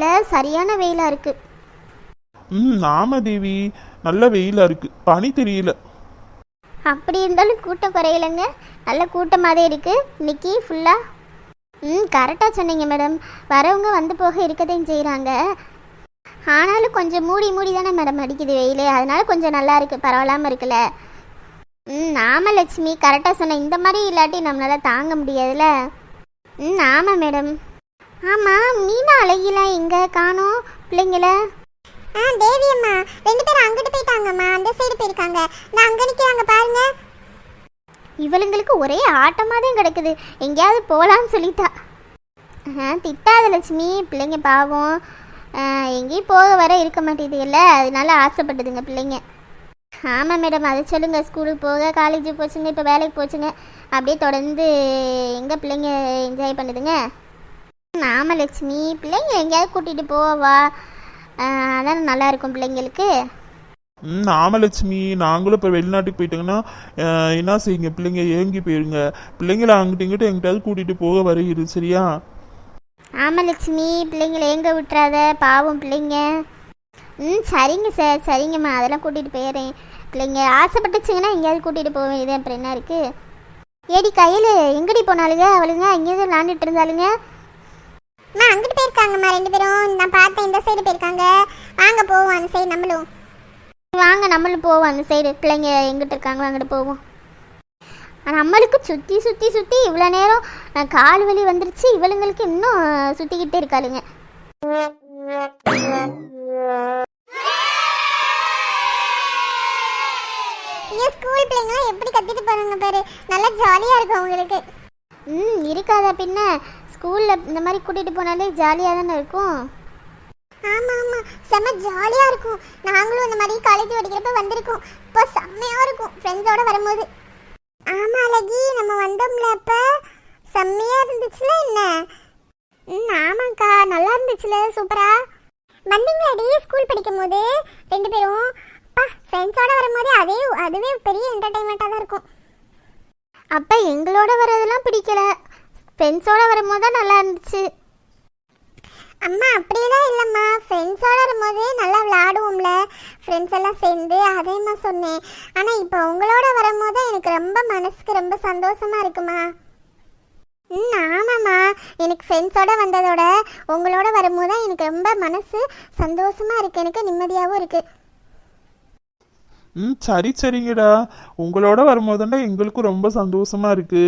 தெரியல சரியான வெயிலாக இருக்கு. ம் ஆமா தேவி. நல்ல வெயிலா இருக்கு. பனி தெரியல. அப்படி இருந்தாலும் கூட்டம் குறையலைங்க. நல்ல கூட்டமாகவே இருக்கு. இன்னைக்கு ஃபுல்லாக ம் கரெக்டாக சொன்னீங்க மேடம் வரவங்க வந்து போக இருக்கதையும் செய்கிறாங்க ஆனாலும் கொஞ்சம் மூடி மூடி தானே மேடம் அடிக்குது வெயில். அதனால கொஞ்சம் நல்லா இருக்கு. பரவாயில்லாமல் இருக்குல்ல. ம் ஆமாம் லட்சுமி. கரெக்டாக சொன்னேன் இந்த மாதிரி இல்லாட்டி நம்மளால தாங்க முடியாதுல்ல. ம் ஆமாம் மேடம் ஆமாம் மீனா அழகிலாம் எங்கே காணோம் பிள்ளைங்கள. ஆ தேவி அம்மா ரெண்டு பேரும் அங்கிட்டு போயிட்டாங்கம்மா. அந்த சைடு போயிருக்காங்க. நான் அங்க நிக்கிறாங்க பாருங்க. இவளுங்களுக்கு ஒரே ஆட்டமாக தான் கிடக்குது. எங்கேயாவது போகலான்னு சொல்லிட்டா. திட்டாத லட்சுமி. பிள்ளைங்க பாவம். எங்கேயும் போக வர இருக்க மாட்டேங்குதுல்ல அதனால ஆசைப்பட்டுதுங்க பிள்ளைங்க. ஆமாம் மேடம். அதை சொல்லுங்கள் ஸ்கூலுக்கு போக காலேஜ் போச்சுங்க இப்போ வேலைக்கு போச்சுங்க. அப்படியே தொடர்ந்து எங்கே பிள்ளைங்க என்ஜாய் பண்ணுதுங்க? ஆமாம் லட்சுமி பிள்ளைங்க எங்கேயாவது கூட்டிகிட்டு போவா. அதான் நல்லா இருக்கும் பிள்ளைங்களுக்கு. ம் ஆமலட்சுமி நாங்களும் இப்போ வெளிநாட்டுக்கு போயிட்டோங்கன்னா என்ன செய்யுங்க? பிள்ளைங்க ஏங்கி போயிருங்க. பிள்ளைங்கள அங்கிட்டு இங்கிட்டு எங்கிட்டாவது கூட்டிட்டு போக வரையிரு சரியா? ஆமாம் லட்சுமி பிள்ளைங்களை எங்கே விட்டுறாத? பாவம் பிள்ளைங்க. ம் சரிங்க சார் சரிங்கம்மா. அதெல்லாம் கூட்டிகிட்டு போயிடுறேன் பிள்ளைங்க ஆசைப்பட்டுச்சுங்கன்னா எங்கேயாவது கூட்டிகிட்டு போக வேண்டியது அப்புறம் என்ன இருக்குது ஏடி கையில் எங்கடி போனாலுங்க அவளுங்க எங்கேயாவது விளாண்டுட்டு இருந்தாலுங்க அம்மா அங்கிட்டு போயிருக்காங்கம்மா ரெண்டு பேரும். நான் பார்த்தேன் இந்த சைடு போயிருக்காங்க. வாங்க போவோம் அந்த சைடு நம்மளும். வாங்க நம்மளும் போவோம் அந்த சைடு பிள்ளைங்க எங்கிட்ட இருக்காங்களோ அங்கிட்டு போவோம். நம்மளுக்கு சுற்றி சுற்றி சுற்றி இவ்வளோ நேரம் கால் வலி வந்துருச்சு. இவளுங்களுக்கு இன்னும் சுற்றிக்கிட்டே இருக்காளுங்க. ஸ்கூல் பிள்ளைங்களாம் எப்படி கத்திட்டு போறாங்க பாரு. நல்லா ஜாலியா இருக்கும் உங்களுக்கு ம் இருக்காதா பின்ன? ஸ்கூலில் இந்த மாதிரி கூட்டிகிட்டு போனாலே ஜாலியாக தானே இருக்கும்? ஆமா ஆமா. செம்ம ஜாலியா இருக்கும். நாங்களும் இந்த மாதிரி காலேஜ் படிக்கிறப்ப வந்திருக்கோம். இப்போ செம்மையா இருக்கும் ஃப்ரெண்ட்ஸோட வரும்போது. ஆமா அழகி. நம்ம வந்தோம்ல அப்ப. செம்மையா இருந்துச்சுல என்ன? ம் ஆமாக்கா. நல்லா இருந்துச்சுல. சூப்பரா. வந்தீங்களாடி ஸ்கூல் படிக்கும் போது ரெண்டு பேரும். அப்பா ஃப்ரெண்ட்ஸோட வரும்போது அதே அதுவே பெரிய என்டர்டைன்மெண்ட்டாக தான் இருக்கும். அப்போ எங்களோட வரதெல்லாம் பிடிக்கல. ஃப்ரெண்ட்ஸோட வரும்போது தான் நல்லா இருந்துச்சு. அம்மா அப்படியெல்லாம் இல்லைம்மா. ஃப்ரெண்ட்ஸோட வரும்போது நல்லா விளையாடுவோம்ல. ஃப்ரெண்ட்ஸ் எல்லாம் சேர்ந்து அதேம்மா சொன்னேன். ஆனால் இப்போ உங்களோட வரும்போது எனக்கு ரொம்ப மனசுக்கு ரொம்ப சந்தோஷமா இருக்குமா? ம் ஆமாம்மா. எனக்கு ஃப்ரெண்ட்ஸோட வந்ததோட உங்களோட வரும்போது தான் எனக்கு ரொம்ப மனசு சந்தோஷமா இருக்கு. எனக்கு நிம்மதியாகவும் இருக்கு. ம் சரி சரிங்கடா. உங்களோட வரும்போதுண்டா எங்களுக்கும் ரொம்ப சந்தோஷமா இருக்கு.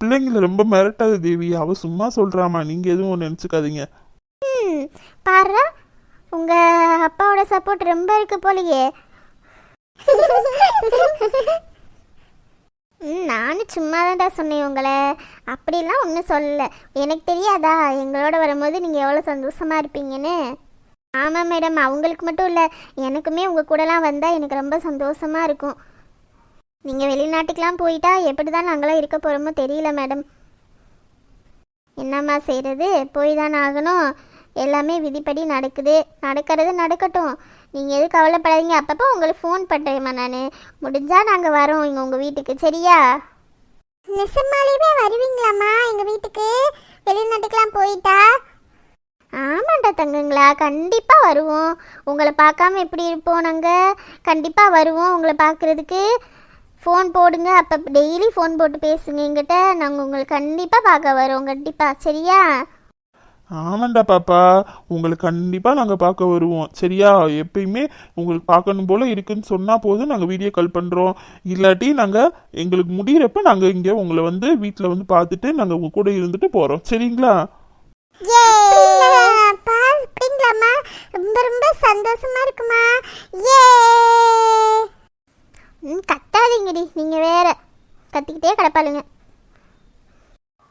பிள்ளைங்களை ரொம்ப மிரட்டாத தேவி. அவ சும்மா சொல்றாமா நீங்க எதுவும் நினைச்சுக்காதீங்க. ம் பாரு. உங்கள் அப்பாவோட சப்போர்ட் ரொம்ப இருக்கு போலயே. நானும் சும்மா தான்டா சொன்னேன் உங்களை. அப்படிலாம் ஒன்றும் சொல்லலை. எனக்கு தெரியாதா? எங்களோட வரும்போது நீங்கள் எவ்வளோ சந்தோஷமாக இருப்பீங்கன்னு. ஆமாம் மேடம் அவங்களுக்கு மட்டும் இல்லை. எனக்குமே உங்கள் கூடலாம் வந்தால் எனக்கு ரொம்ப சந்தோஷமாக இருக்கும். நீங்கள் வெளிநாட்டுக்கெலாம் போயிட்டா எப்படி தான் நாங்களாம் இருக்க போகிறோமோ தெரியல மேடம். என்னம்மா செய்கிறது போய் தானே ஆகணும். எல்லாமே விதிப்படி நடக்குது. நடக்கிறது நடக்கட்டும். நீங்கள் எதுவும் கவலைப்படாதீங்க. அப்பப்போ உங்களுக்கு ஃபோன் பண்ணுறேம்மா நான். முடிஞ்சால் நாங்கள் வரோம் இங்கே உங்கள் வீட்டுக்கு. சரியா? நிசமாலேயே வருவீங்களாம்மா எங்கள் வீட்டுக்கு? வெளிநாட்டுக்கெலாம் போயிட்டா? ஆமாண்டா தங்கங்களா. கண்டிப்பாக வருவோம். உங்களை பார்க்காம எப்படி இருப்போம் நாங்கள் கண்டிப்பாக வருவோம் உங்களை பார்க்குறதுக்கு. ஃபோன் போடுங்க. அப்போ டெய்லி ஃபோன் போட்டு பேசுங்க. எங்கிட்ட நாங்கள் உங்களை கண்டிப்பாக பார்க்க வரோம். கண்டிப்பாக சரியா? ஆமாண்டா பாப்பா. உங்களை கண்டிப்பா நாங்க பார்க்க வருவோம். சரியா? எப்பயுமே உங்களுக்கு பார்க்கணும் போல இருக்குன்னு சொன்னா போதும். நாங்க வீடியோ கால் பண்றோம். இல்லாட்டி நாங்க எங்களுக்கு முடியிறப்ப நாங்க இங்க உங்களை வந்து வீட்ல வந்து பார்த்துட்டு நாங்க உங்க கூட இருந்துட்டு போறோம். சரிங்களா? ரொம்ப ரொம்ப சந்தோஷமா இருக்குமா? ஏ ம் கத்தாதீங்கடி. நீங்கள் வேற. கத்திக்கிட்டே கிடப்பாளுங்க.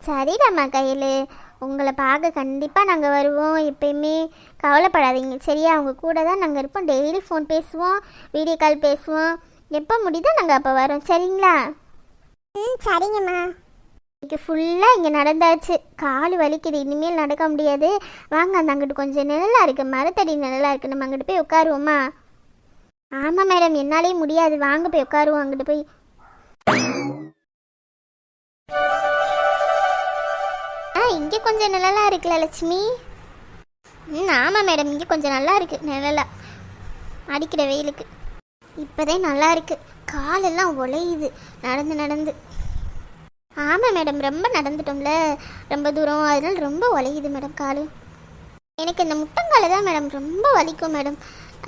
சரிடாம்மா கையில். உங்களை பார்க்க கண்டிப்பாக நாங்கள் வருவோம். எப்பயுமே கவலைப்படாதீங்க. சரியா? அவங்க கூட தான் நாங்கள் இருப்போம். டெய்லி ஃபோன் பேசுவோம். வீடியோ கால் பேசுவோம். எப்போ முடியுதோ நாங்கள் அப்போ வரோம். சரிங்களா? ம் சரிங்கம்மா. இன்னைக்கு ஃபுல்லாக இங்கே நடந்தாச்சு. கால் வலிக்குது. இனிமேல் நடக்க முடியாது. வாங்க அந்த அங்கிட்டு கொஞ்சம் நிழலாக இருக்குது மரத்தடி நிழலாக இருக்குது நம்ம அங்கிட்டு போய் உட்காருவோமா? ஆமாம் மேடம் என்னாலே முடியாது. வாங்க போய் உட்காருவோம். அங்கிட்டு போய். ஆ இங்கே கொஞ்சம் நிழலாக இருக்குல்ல லட்சுமி. ம் ஆமாம் மேடம் இங்கே கொஞ்சம் நல்லா இருக்கு. நிழலா. அடிக்கிற வெயிலுக்கு. இப்போதே நல்லா இருக்கு. காலெல்லாம் உழையுது நடந்து நடந்து. ஆமாம் மேடம் ரொம்ப நடந்துட்டோம்ல. ரொம்ப தூரம். அதனால ரொம்ப உழையுது மேடம் காலு. எனக்கு இந்த முட்டங்கால தான் மேடம் ரொம்ப வலிக்கும் மேடம்.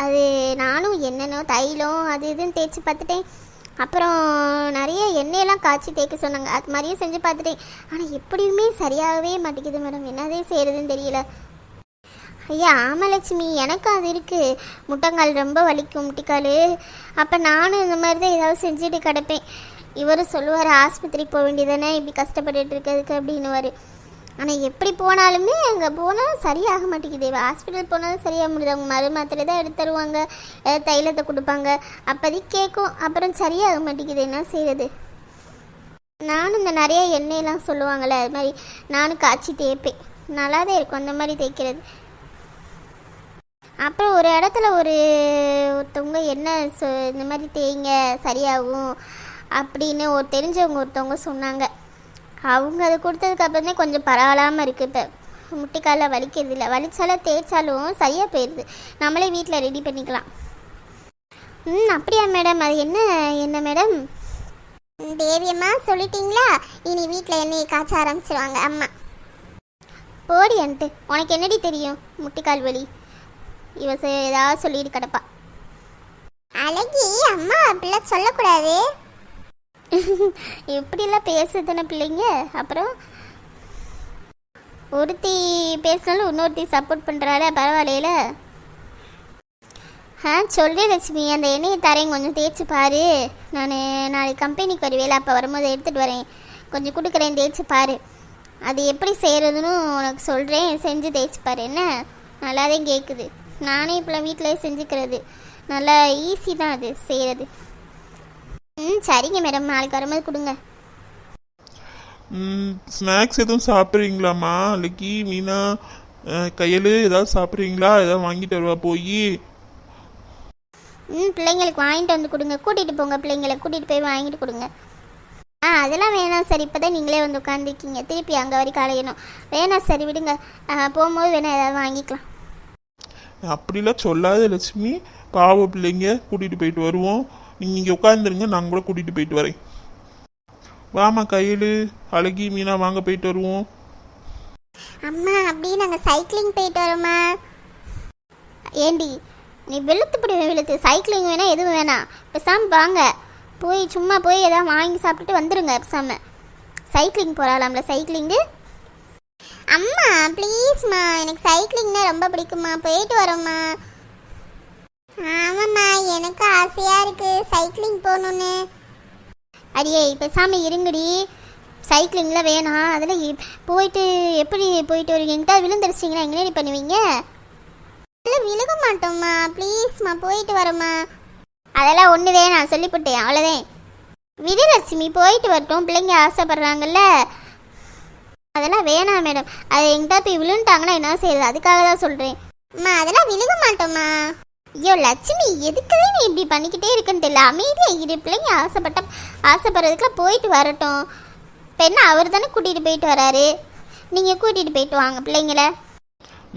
அது நானும் என்னென்னோ தைலம் அது இதுன்னு தேய்ச்சி பார்த்துட்டேன். அப்புறம் நிறைய எண்ணெயெல்லாம் காய்ச்சி தேய்க்க சொன்னாங்க. அது மாதிரியே செஞ்சு பார்த்துட்டேன். ஆனால் எப்படியுமே சரியாகவே மாட்டேங்குது மேடம். என்னதே செய்கிறதுன்னு தெரியல. ஐயா ஆமலட்சுமி எனக்கும் அது இருக்குது முட்டங்கால் ரொம்ப வலிக்கும் முட்டிக்கால். அப்போ நானும் இந்த மாதிரி தான் ஏதாவது செஞ்சுட்டு கிடப்பேன். இவரும் சொல்லுவார் ஆஸ்பத்திரிக்கு போக வேண்டியதானே இப்படி கஷ்டப்பட்டுட்டு இருக்கிறதுக்கு அப்படின்னுவார். ஆனால் எப்படி போனாலுமே அங்கே போனால் சரியாக மாட்டேங்குது. ஹாஸ்பிட்டல் போனாலும் சரியாக முடியுது அவங்க மரு மாத்திரை தான் எடுத்து தருவாங்க. தைலத்தை கொடுப்பாங்க. அப்போதைக்கு கேட்கும் அப்புறம் சரியாக மாட்டேங்குது. என்ன செய்கிறது நானும் இந்த நிறைய எண்ணெயெல்லாம் சொல்லுவாங்கள்ல அது மாதிரி நானும் காய்ச்சி தேய்ப்பேன். நல்லா தான் இருக்கும். அந்த மாதிரி தேய்க்கிறது. அப்புறம் ஒரு இடத்துல ஒரு ஒருத்தவங்க என்ன சொ இந்த மாதிரி தேய்ங்க சரியாகும் அப்படின்னு ஒரு தெரிஞ்சவங்க ஒருத்தவங்க சொன்னாங்க. அவங்க அதை கொடுத்ததுக்கு அப்புறம் கொஞ்சம் பரவாயில்லாமல் இருக்குது இப்போ முட்டிக்காலில் வலிக்கிறது இல்லை. வலிச்சாலும் தேய்ச்சாலும் சரியாக போயிடுது நம்மளே வீட்டில் ரெடி பண்ணிக்கலாம். ம் அப்படியா மேடம் அது என்ன என்ன மேடம் தேவியம்மா சொல்லிட்டீங்களா? இனி வீட்டில் எண்ணெயை காய்ச்ச ஆரம்பிச்சிருவாங்க அம்மா. போடி அன்ட்டு உனக்கு என்னடி தெரியும்? முட்டிக்கால் வலி. இவ ஏதாவது சொல்லிட்டு கிடப்பா. அழகி அம்மா அப்படிலாம் சொல்லக்கூடாது. எப்படிலாம் பேசுதுன்னு பிள்ளைங்க? அப்புறம் ஒருத்தி பேசினாலும் இன்னொருத்தி சப்போர்ட் பண்ணுறாள பரவாயில்லையில ஆ சொல்லு லட்சுமி அந்த எண்ணெயை தரேன் கொஞ்சம் தேய்ச்சி பாரு. நான் நாளைக்கு கம்பெனிக்கு வருவேல அப்போ வரும்போது எடுத்துகிட்டு வரேன். கொஞ்சம் கொடுக்குறேன் தேய்ச்சி பாரு. அது எப்படி செய்கிறதுன்னு உனக்கு சொல்கிறேன் செஞ்சு தேய்ச்சி பாரு என்ன? நல்லா தான் கேட்குது நானே இப்போலாம் வீட்டிலே செஞ்சுக்கிறது. நல்லா ஈஸி தான் அது செய்கிறது ம் சரிங்க மேடம். நாளைக்கு வரும்போது கொடுங்க. ஸ்நாக்ஸ் எதுவும் சாப்பிட்றீங்களாம்மா? லக்கி மீனா கையலு ஏதாவது சாப்பிட்றீங்களா? ஏதாவது வாங்கிட்டு வருவா போய்? ம் பிள்ளைங்களுக்கு வாங்கிட்டு வந்து கொடுங்க. கூட்டிகிட்டு போங்க பிள்ளைங்களை. கூட்டிகிட்டு போய் வாங்கிட்டு கொடுங்க. ஆ அதெல்லாம் வேணாம் சார். இப்போ தான் நீங்களே வந்து உட்காந்துருக்கீங்க திருப்பி அங்கே வரைக்கும் அலையணும். வேணாம் சரி விடுங்க. போகும்போது வேணால் ஏதாவது வாங்கிக்கலாம். அப்படிலாம் சொல்லாத லட்சுமி. பாவ பிள்ளைங்க. கூட்டிகிட்டு போயிட்டு வருவோம். நீங்கள் இங்கே உட்காந்துருங்க நான் கூட கூட்டிகிட்டு போயிட்டு வரேன். வாமா கையில் அழகி மீனா வாங்க போயிட்டு வருவோம். அம்மா அப்படியே நாங்கள் சைக்கிளிங் போயிட்டு வரோம்மா. ஏண்டி நீ வெளுத்து பிடி வெளுத்து. சைக்கிளிங் வேணாம் எதுவும் வேணாம் பேசாமல் வாங்க. போய் சும்மா போய் எதாவது வாங்கி சாப்பிட்டுட்டு வந்துடுங்க பேசாமல் சைக்கிளிங் போகலாம்ல சைக்கிளிங்கு அம்மா ப்ளீஸ்மா எனக்கு சைக்கிளிங்னா ரொம்ப பிடிக்குமா போயிட்டு வரோம்மா. ஆமாம்மா எனக்கு ஆசையாக இருக்குது சைக்கிளிங் போகணுன்னு அடியே பேசாமல் இருங்கடி. சைக்கிளிங்கில் வேணாம் அதில் போயிட்டு எப்படி போயிட்டு வருவீங்க? எங்கிட்ட விழுந்துருச்சிங்கன்னா எங்கே பண்ணுவீங்க? இல்லை விழுக மாட்டோம்மா. ப்ளீஸ்மா போயிட்டு வரோம்மா. அதெல்லாம் ஒன்று வேணாம் சொல்லிவிட்டேன் அவ்வளோதான் விஜயலட்சுமி போயிட்டு வரட்டும். பிள்ளைங்க ஆசைப்படுறாங்கல்ல. அதெல்லாம் வேணாம் மேடம் அது எங்கிட்ட போய் விழுந்துட்டாங்கன்னா என்ன செய்யுது அதுக்காக தான் சொல்கிறேன் அம்மா அதெல்லாம் விழுக மாட்டோம்மா. ஐயோ லட்சுமி எதுக்குதே நீ இப்படி பண்ணிக்கிட்டே இருக்குன்னு தெரியல. அமைதியாக இரு. பிள்ளைங்க ஆசைப்பட்ட ஆசைப்படுறதுக்குலாம் போயிட்டு வரட்டும். இப்போ என்ன அவர் தானே கூட்டிகிட்டு போயிட்டு வராரு. நீங்கள் கூட்டிகிட்டு போயிட்டு வாங்க பிள்ளைங்கள.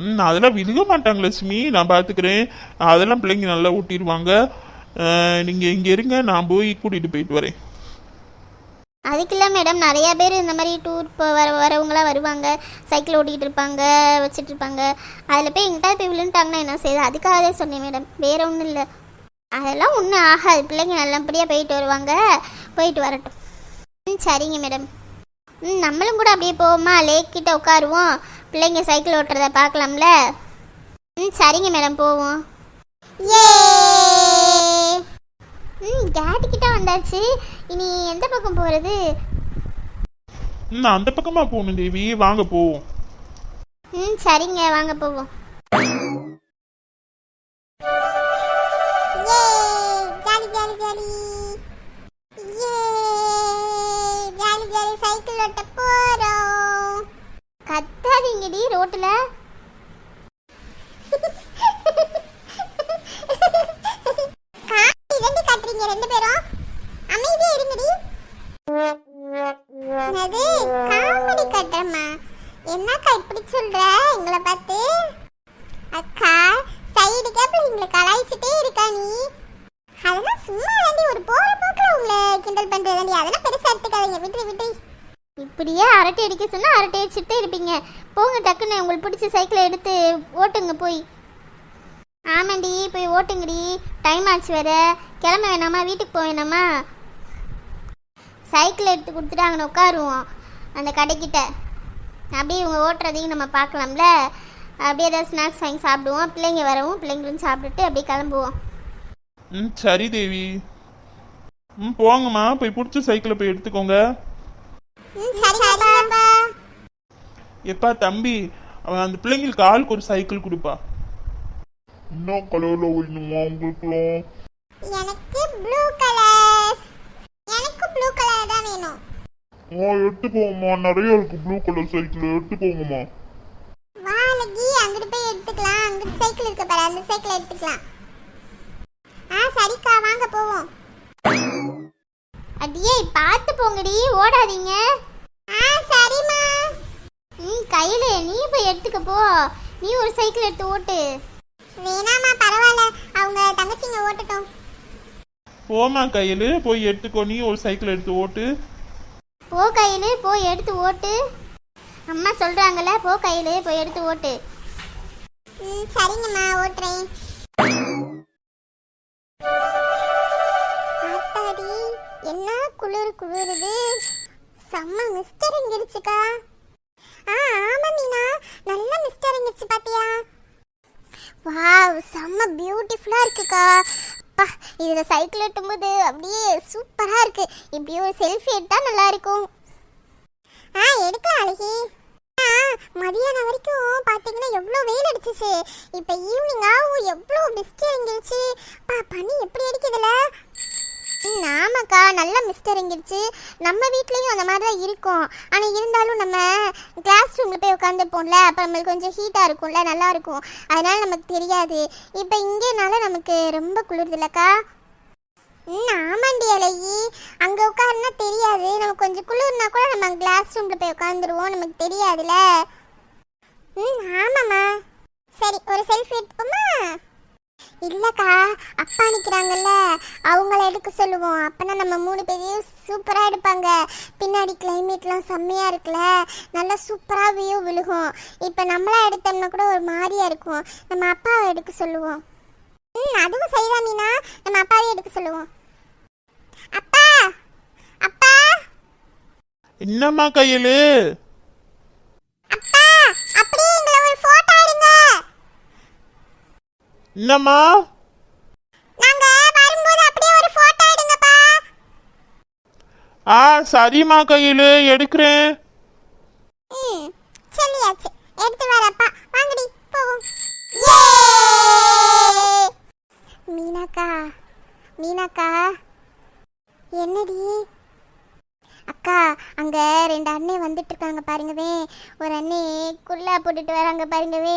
ம் அதெல்லாம் விழுக மாட்டாங்க லட்சுமி. நான் பார்த்துக்கிறேன் அதெல்லாம் பிள்ளைங்க நல்லா ஊட்டிடுவாங்க. நீங்கள் இங்கே இருங்க நான் போய் கூட்டிகிட்டு போயிட்டு வரேன். அதுக்கில்ல மேடம் நிறைய பேர் இந்த மாதிரி டூர் இப்போ வர வரவங்களாம் வருவாங்க. சைக்கிள் ஓட்டிகிட்டு இருப்பாங்க வச்சுட்டு இருப்பாங்க. அதில் போய் எங்கிட்ட போய் விழுந்துட்டாங்கன்னா என்ன செய்யுது அதுக்காக தான் சொன்னேன் மேடம் வேற ஒன்றும் இல்லை. அதெல்லாம் ஒன்றும் ஆகாது. பிள்ளைங்க நல்லபடியாக போயிட்டு வருவாங்க. போயிட்டு வரட்டும். ம் சரிங்க மேடம் ம் நம்மளும் கூட அப்படியே போவோமா? லேக் கிட்ட உட்காருவோம். பிள்ளைங்க சைக்கிள் ஓட்டுறத பார்க்கலாம்ல. ம் சரிங்க மேடம் போவோம். ஏ ம் டேடி கிட்ட வந்தாச்சு. இனி எந்த பக்கம் போகிறது ம் அந்த பக்கமாக போகணும் தேவி. வாங்க போவோம் ம் சரிங்க. வாங்க போவோம். கத்தாதீங்கடி ரோட்டில். அடிச்சுட்டே இருப்பீங்க. போங்க டக்குன்னு உங்களுக்கு பிடிச்ச சைக்கிளை எடுத்து ஓட்டுங்க போய். ஆமாண்டி போய் ஓட்டுங்கடி. டைம் ஆச்சு வேற. கிளம்ப வேணாமா? வீட்டுக்கு போக வேணாமா? சைக்கிள் எடுத்து கொடுத்துட்டு அங்கே உட்காருவோம் அந்த கடைக்கிட்ட. அப்படியே இவங்க ஓட்டுறதையும் நம்ம பார்க்கலாம்ல? அப்படியே ஏதாவது ஸ்நாக்ஸ் வாங்கி சாப்பிடுவோம். பிள்ளைங்க வரவும் பிள்ளைங்களும் சாப்பிட்டுட்டு அப்படியே கிளம்புவோம். ம் சரி தேவி. ம் போங்கம்மா. போய் பிடிச்ச சைக்கிளை போய் எடுத்துக்கோங்க. ம் சரிங்கப்பா எப்பா தம்பி அவன் அந்த பிள்ளைங்களுக்கு ஆளுக்கு ஒரு சைக்கிள் கொடுப்பா. இன்னும் கலர்ல வேணுமா உங்களுக்குலாம் எனக்கு ப்ளூ கலர் எனக்கு ப்ளூ கலர் தான் வேணும். ஆ எடுத்துக்கோங்கம்மா நிறைய இருக்கு ப்ளூ கலர் சைக்கிள் எடுத்துக்கோங்கம்மா வா லக்கி அங்கிட்டு போய் எடுத்துக்கலாம். அங்கிட்டு சைக்கிள் இருக்கு பாரு. அந்த சைக்கிள் எடுத்துக்கலாம். ஆ சரிக்கா. வாங்க போவோம். அடியே பார்த்து போங்கடி. ஓடாதீங்க. ம் கையில் நீ போய் எடுத்துக்க போ. நீ ஒரு சைக்கிள் எடுத்து ஓட்டு. வேணாம்மா பரவாயில்ல. அவங்க தங்கச்சிங்க ஓட்டட்டும். போமா கையில் போய் எடுத்துக்கோ. நீ ஒரு சைக்கிள் எடுத்து ஓட்டு. போ கையில் போய் எடுத்து ஓட்டு. அம்மா சொல்கிறாங்கல்ல போ கையில் போய் எடுத்து ஓட்டு. ம் சரிங்கம்மா ஓட்டுறேன். ஆத்தாடி என்ன குளிர் குளிருது? செம்ம மிஸ்டர் ஆமா மீனா? நல்ல மிஸ்டர் இருந்துச்சு பாத்தியா? வாவ் செம்ம பியூட்டிஃபுல்லா இருக்குக்கா. அப்பா இதுல சைக்கிள் ஓட்டும்போது அப்படியே சூப்பரா இருக்கு. இப்படி ஒரு செல்ஃபி எடுத்தா நல்லா இருக்கும். ஆ எடுக்கலாம் அழகி. ஆ, மதியானம் வரைக்கும் பாத்தீங்கன்னா எவ்வளோ வெயில் அடிச்சிச்சு. இப்போ ஈவினிங் ஆகும் எவ்வளோ மிஸ்ட் இறங்கிருச்சு பா பனி எப்படி அடிக்குதுல்ல ம், ஆமாக்கா நல்ல மிஸ்டர் இறங்கிருச்சு நம்ம வீட்லேயும் அந்த மாதிரி தான் இருக்கும். ஆனால் இருந்தாலும் நம்ம கிளாஸ் ரூமில் போய் உட்காந்துப்போம்ல அப்போ நம்மளுக்கு கொஞ்சம் ஹீட்டாக இருக்கும்ல நல்லா இருக்கும். அதனால நமக்கு தெரியாது. இப்போ இங்கேனால நமக்கு ரொம்ப குளிருதுலக்கா ம் ஆமாண்டி அழகி. அங்கே உட்காருனா தெரியாது. நமக்கு கொஞ்சம் குளிர்னா கூட நம்ம கிளாஸ் ரூமில் போய் உட்காந்துருவோம் நமக்கு தெரியாதுல்ல. ம் ஆமாம்மா. சரி ஒரு செல்ஃபி எடுத்துக்கோமா இல்லைக்கா அப்பா நிற்கிறாங்கல்ல அவங்கள எடுக்க சொல்லுவோம். அப்போனா நம்ம மூணு பேரையும் சூப்பராக எடுப்பாங்க. பின்னாடி கிளைமேட்லாம் செம்மையாக இருக்குல்ல நல்லா சூப்பராக வியூ விழுகும். இப்போ நம்மளா எடுத்தோம்னா கூட ஒரு மாதிரியாக இருக்கும். நம்ம அப்பாவை எடுக்க சொல்லுவோம். ம் அதுவும் சரிதான் மீனா. நம்ம அப்பாவே எடுக்க சொல்லுவோம். அப்பா! அப்பா! என்னம்மா கையிலே அப்பா அப்படியே எங்களை ஒரு போட்டோ எடுங்க என்னம்மா? நாங்க வரும்போது அப்படியே ஒரு போட்டோ எடுங்கப்பா. ஆ சரிம்மா கையில். எடுக்கிறேன். சொல்லியாச்சு. எடுத்து வரப்பா. வாங்கடி போவோம். மீனாக்கா மீனாக்கா. என்னடி? அக்கா அங்க ரெண்டு அண்ணே வந்துட்டு இருக்காங்க பாருங்கவே. ஒரு அண்ணே குல்லா போட்டுட்டு வராங்க பாருங்கவே.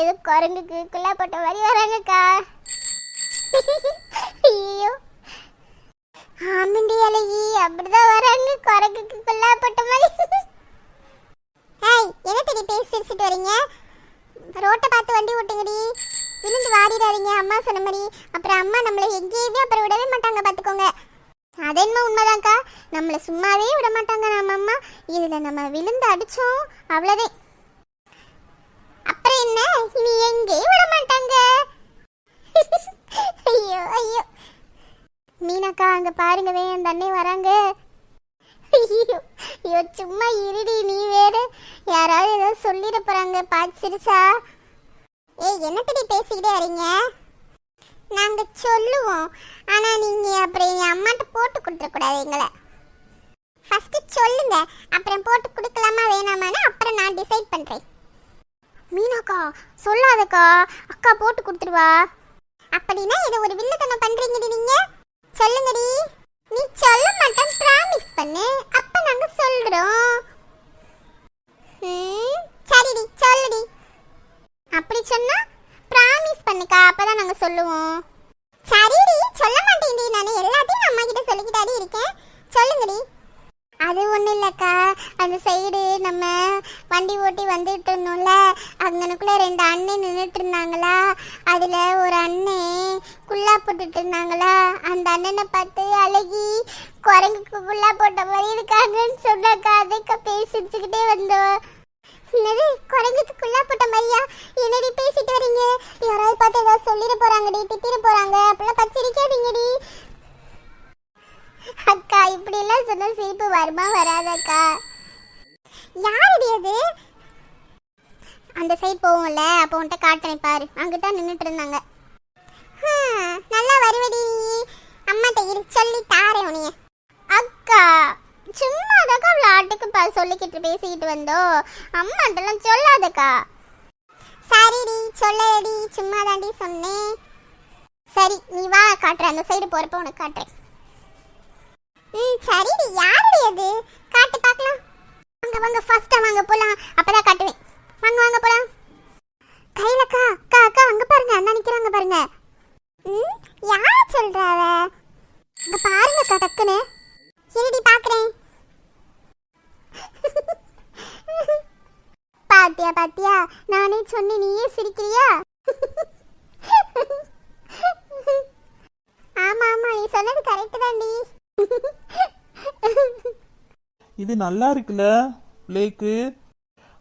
ஏதோ குரங்குக்கு குல்லா போட்ட மாதிரி வராங்கக்கா. ஐயோ. ஆமண்டி அழகி அப்படிதான் வராங்க. குரங்குக்கு குல்லா போட்ட மாதிரி. ஏய் என்ன தெரிய பேசி சிரிச்சிட்டு வரீங்க? ரோட்டை பார்த்து வண்டி ஓட்டுங்கடி. விழுந்து வாடிடாதீங்க. அம்மா சொன்ன மாதிரி. அப்புறம் அம்மா நம்மளை எங்கேயுமே அப்புறம் விடவே மாட்டாங்க பார்த்துக்கோங்க. அது உண்மைதான்க்கா. நம்மளை சும்மாவே விட மாட்டாங்க நம்ம அம்மா. இதில் நம்ம விழுந்து அடித்தோம் அவ்வளோதான் அப்புறம் என்ன? இனி எங்கேயும் விட மாட்டாங்க ஐயோ ஐயோ. மீனாக்கா அங்கே பாருங்கவே அந்த அண்ணே வராங்க. ஐயோ ஐயோ சும்மா இருடி நீ வேற. யாராவது ஏதோ சொல்லிட போகிறாங்க பாத்து சிரிச்சா ஏய் என்னத்தடி பேசிக்கிட்டே வரீங்க? நாங்க சொல்லுவோம். ஆனா நீங்க அப்புறம் என் அம்மாட்ட போட்டு கொடுத்துட கூடாது எங்களை. ஃபர்ஸ்ட் சொல்லுங்க. அப்புறம் போட்டு கொடுக்கலாமா வேணாமான்னு அப்புறம் நான் டிசைட் பண்றேன். மீனாக்கா சொல்லாதக்கா. அக்கா போட்டு கொடுத்துருவா அப்படின்னா இது ஒரு வில்லத்தனம் பண்றீங்கடி நீங்க? சொல்லுங்கடி. நீ சொல்ல மாட்டேன் ப்ராமிஸ் பண்ணு. அப்ப நாங்க சொல்றோம். சரிடி. சொல்லுடி. அப்படி சொன்னா ப்ராமிஸ் பண்ணுக்கா அப்பதான் நாங்க சொல்லுவோம். சரிடி சொல்ல மாட்டேன்டி. நான் எல்லாத்தையும் அம்மா கிட்ட சொல்லிக்கிட்டாடி இருக்கேன். சொல்லுங்கடி. அது ஒன்றும் இல்லைக்கா. அந்த சைடு நம்ம வண்டி ஓட்டி வந்துட்டு இருந்தோம்ல அங்கனுக்குள்ள ரெண்டு அண்ணன் நின்றுட்டு இருந்தாங்களா? அதில் ஒரு அண்ணன் குள்ளா போட்டுட்டு இருந்தாங்களா? அந்த அண்ணனை பார்த்து அழகி குரங்குக்கு குள்ளா போட்ட மாதிரி இருக்காங்கன்னு சொன்னாக்கா. அதுக்கு பேசிச்சுக்கிட்டே வந்தோம். என்னது குரங்குக்கு குள்ளா போட்ட மாதிரியா? என்னடி பேசிட்டு வரீங்க? யாராவது பார்த்து ஏதாவது சொல்லிட போறாங்கடி திட்டிட போறாங்க. அப்பெல்லாம் பச்சரிக்காதீங்கடி. அக்கா இப்படி எல்லாம் சொன்னா சிரிப்பு வருமா வராதக்கா யாருடி அது? அந்த சைடு போவோம்ல அப்போ உன்கிட்ட காட்டுறேன் பாரு. அங்கிட்ட நின்றுட்டு இருந்தாங்க. நல்லா வருவடி. அம்மாட்ட இரு சொல்லி தாரேன் உனிய அக்கா. சும்மா அதக்கா விளையாட்டுக்கு பா சொல்லிக்கிட்டு பேசிக்கிட்டு வந்தோம் அம்மாட்டெல்லாம் சொல்லாதக்கா. சரிடி சொல்லடி சும்மா தாண்டி சொன்னேன் சரி நீ வா காட்டுறேன் அந்த சைடு போறப்ப உனக்கு காட்டுறேன். ம் சரிடி. யாருடைய அது? காட்டு பார்க்கலாம் வாங்க வாங்க ஃபர்ஸ்டா வாங்க போலாம். அப்பதான் காட்டுவேன். வாங்க வாங்க போகலாம் கையில் அக்கா அக்கா அக்கா அங்கே பாருங்க. அண்ணா நிற்கிறாங்க பாருங்க. ம் யார் சொல்கிறாவ அங்கே பாருங்கக்கா டக்குன்னு. இருடி பாக்குறேன். பாத்தியா பாத்தியா? நானே சொன்ன நீயே சிரிக்கிறியா? ஆமா ஆமா நீ சொன்னது கரெக்ட் தான்டி இது நல்லா இருக்குல்ல லேக்கு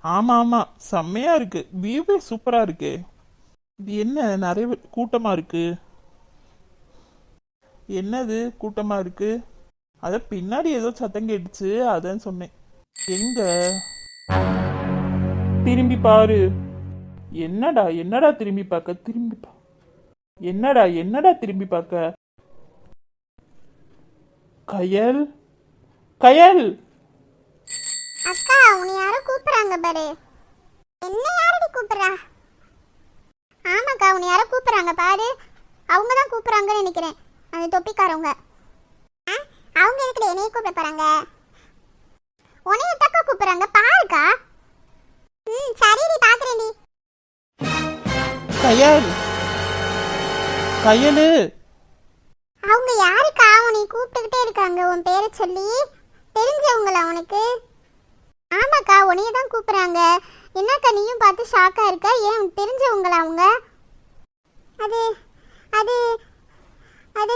ஆமா ஆமா செம்மையா இருக்கு. வியூவே சூப்பரா இருக்கு. இது என்ன நிறைய கூட்டமா இருக்கு? என்னது கூட்டமா இருக்கு? அத பின்னாடி ஏதோ சத்தம் கேட்டுச்சு அதான் சொன்னேன். எங்க? திரும்பி பாரு. என்னடா என்னடா திரும்பி பார்க்க திரும்பி பா. என்னடா என்னடா திரும்பி பார்க்க கயல்? கயல்! அக்கா உன்னை யாரோ கூப்பிடுறாங்க பாரு. என்ன யாரடி கூப்பிடுறா? ஆமாக்கா உன்னை யாரோ கூப்பிடுறாங்க பாரு. அவங்க தான் கூப்பிடுறாங்கன்னு நினைக்கிறேன். அந்த தொப்பிக்காரவங்க. அவங்க எதுக்குடி என்னைய கூப்பிட போறாங்க? உன்னைய தக்க கூப்பிடுறாங்க பாருக்கா. ம் சரிடி பாக்குறேன்டி. கயல். கயலு. அவங்க யாருக்கா? உன்னை கூப்பிட்டுக்கிட்டே இருக்காங்க உன் பேரை சொல்லி. தெரிஞ்சவங்களா உனக்கு? ஆமாக்கா உன்னைய தான் கூப்பிடுறாங்க. என்னக்கா நீயும் பார்த்து ஷாக்கா இருக்க? ஏன் தெரிஞ்சவங்களா அவங்க? அது அது அது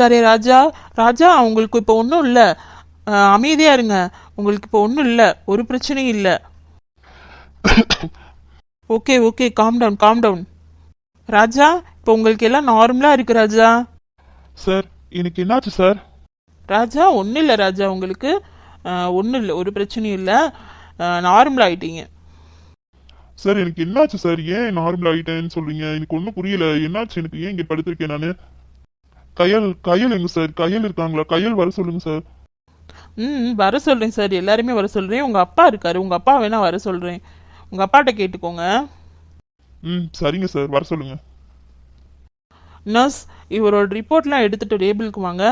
கண்முழிச்சிட்டாரே ராஜா. ராஜா உங்களுக்கு இப்போ ஒன்றும் இல்லை. அமைதியாக இருங்க. உங்களுக்கு இப்போ ஒன்றும் இல்லை. ஒரு பிரச்சனையும் இல்லை. Okay okay calm down calm down Raja இப்போ உங்களுக்கு எல்லாம் நார்மலாக இருக்கு ராஜா. சார் எனக்கு என்னாச்சு சார்? ராஜா ஒன்றும் இல்லை ராஜா உங்களுக்கு. ஒன்றும் இல்லை. ஒரு பிரச்சனையும் இல்லை. நார்மல் ஆயிட்டீங்க. சார் எனக்கு என்னாச்சு சார்? ஏன் நார்மல் ஆகிட்டேன்னு சொல்றீங்க? எனக்கு ஒன்றும் புரியல. என்னாச்சு? எனக்கு ஏன் இங்கே படுத்திருக்கேன் நான்? கயல் கயல் எங்க சார் கயல் இருக்காங்களா? கயல் வர சொல்லுங்க சார் ம் வர சொல்கிறேன் சார் எல்லாருமே வர சொல்கிறேன் உங்கள் அப்பா இருக்காரு. உங்கள் அப்பா வேணா வர சொல்கிறேன் உங்கள் அப்பாட்ட கேட்டுக்கோங்க. ம் சரிங்க சார் வர சொல்லுங்க. நர்ஸ் இவரோட ரிப்போர்ட்லாம் எடுத்துட்டு டேபிளுக்கு வாங்க.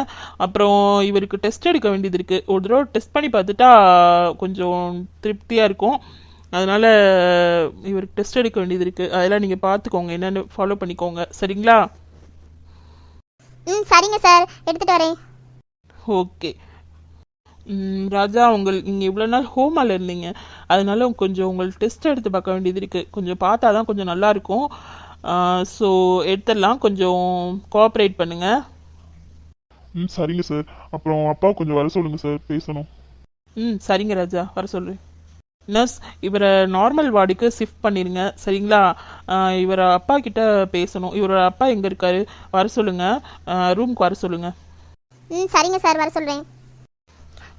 அப்புறம் இவருக்கு டெஸ்ட் எடுக்க வேண்டியது இருக்குது ஒரு தடவை டெஸ்ட் பண்ணி பார்த்துட்டா கொஞ்சம் திருப்தியாக இருக்கும். அதனால இவருக்கு டெஸ்ட் எடுக்க வேண்டியது இருக்குது அதெல்லாம் நீங்கள் பார்த்துக்கோங்க. என்னென்னு ஃபாலோ பண்ணிக்கோங்க. சரிங்களா? ம் சரிங்க சார். எடுத்துட்டு வரேன். ஓகே. ராஜா உங்கள் நீங்கள் இவ்வளோ நாள் ஹோமால இருந்தீங்க. அதனால கொஞ்சம் உங்களுக்கு டெஸ்ட் எடுத்து பார்க்க வேண்டியது இருக்குது கொஞ்சம் பார்த்தா தான் கொஞ்சம் நல்லா இருக்கும். ஸோ எடுத்துடலாம். கொஞ்சம் கோஆப்ரேட் பண்ணுங்கள் ம் சரிங்க சார். அப்புறம் அப்பா கொஞ்சம் வர சொல்லுங்க சார். பேசணும். ம் சரிங்க ராஜா. வர சொல்கிறேன் நர்ஸ் இவரை நார்மல் வார்டுக்கு ஷிஃப்ட் பண்ணிடுங்க சரிங்களா? இவரை அப்பா கிட்ட பேசணும். இவரோட அப்பா எங்கே இருக்காரு? வர சொல்லுங்கள் ரூமுக்கு வர சொல்லுங்கள் ம் சரிங்க சார். வர சொல்கிறேன்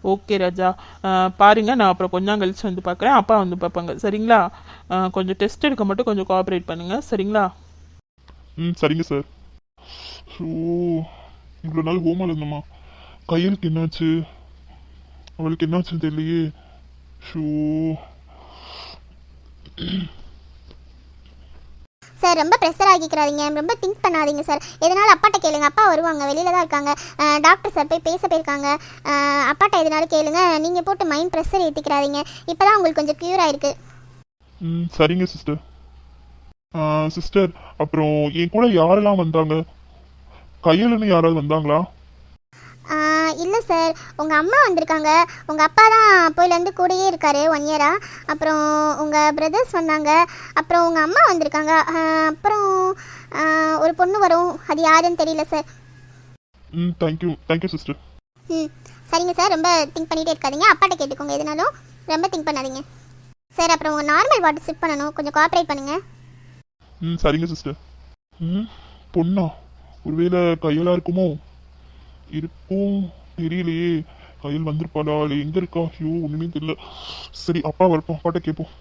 ஓகே ராஜா. அஹ், பாருங்க. நான் அப்புறம் கொஞ்சம் கழிச்சு வந்து பார்க்குறேன் அப்பா வந்து பார்ப்பாங்க சரிங்களா? கொஞ்சம் டெஸ்ட் எடுக்க மட்டும் கொஞ்சம் கோஆப்ரேட் பண்ணுங்க. சரிங்களா? ம் சரிங்க சார். ஸோ இவ்வளோ நாள் ஹோமால் இருந்தம்மா கையலுக்கு என்னாச்சு? அவளுக்கு என்னாச்சுன்னு தெரியலையே. ஷோ சார் ரொம்ப ப்ரெஷர் ஆகிக்கிறாதீங்க ரொம்ப திங்க் பண்ணாதீங்க சார் எதனால அப்பாட்ட கேளுங்க. அப்பா வருவாங்க வெளியில தான் இருக்காங்க. டாக்டர் சார் போய் பேச போயிருக்காங்க. அப்பாட்ட எதனால கேளுங்க. நீங்கள் போட்டு மைண்ட் ப்ரெஷர் ஏற்றிக்கிறாதீங்க இப்போ தான் உங்களுக்கு கொஞ்சம் க்யூர் ஆயிருக்கு. ம் சரிங்க சிஸ்டர் சிஸ்டர் அப்புறம் என் கூட யாரெல்லாம் வந்தாங்க? கையலுன்னு யாராவது வந்தாங்களா? இல்லை சார். உங்கள் அம்மா வந்திருக்காங்க. உங்கள் அப்பா தான் போயிலேருந்து கூடயே இருக்காரு ஒன் இயராக அப்புறம் உங்கள் பிரதர்ஸ் வந்தாங்க. அப்புறம் உங்கள் அம்மா வந்திருக்காங்க. அப்புறம் ஒரு பொண்ணு வரும். அது யாருன்னு தெரியல சார். ம் தேங்க்யூ தேங்க்யூ சிஸ்டர் ம் சரிங்க சார். ரொம்ப திங்க் பண்ணிகிட்டே இருக்காதீங்க. அப்பாட்ட கேட்டுக்கோங்க எதுனாலும். ரொம்ப திங்க் பண்ணாதீங்க. சார் அப்புறம் உங்கள் நார்மல் வாட்டர் ஸ்டிப் பண்ணணும். கொஞ்சம் கோஆப்ரேட் பண்ணுங்கள் ம் சரிங்க சிஸ்டர் ம் பொண்ணா? ஒருவேளை கையலா இருக்குமோ? இருக்கும். தெரியலையே. கையில் வந்திருப்பாளா இல்லை எங்க இருக்கா? ஐயோ ஒண்ணுமே தெரியல. சரி அப்பா வரப்போம் பாட்டை கேட்போம்.